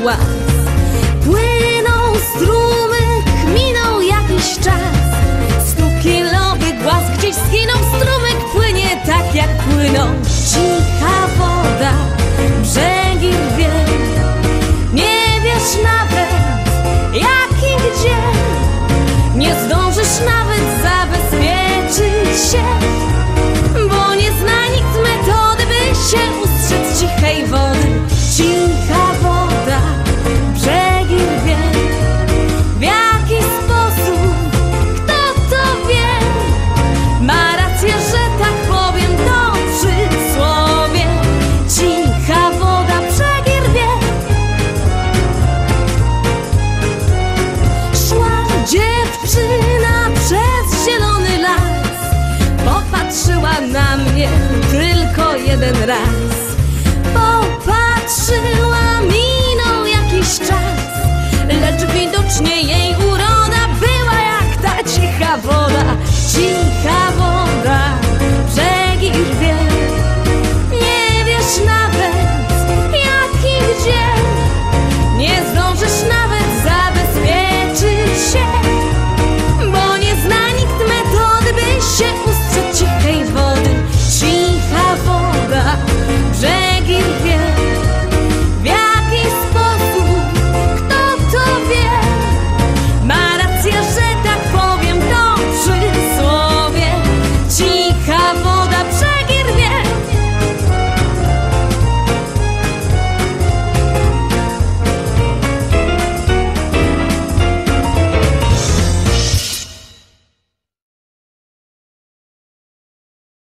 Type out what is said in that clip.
płac Płynął strumyk, minął jakiś czas. Stukilowy głaz gdzieś skinął Strumyk płynie tak jak płyną. Cicha woda, brzegi rwie Nie wiesz na tendrás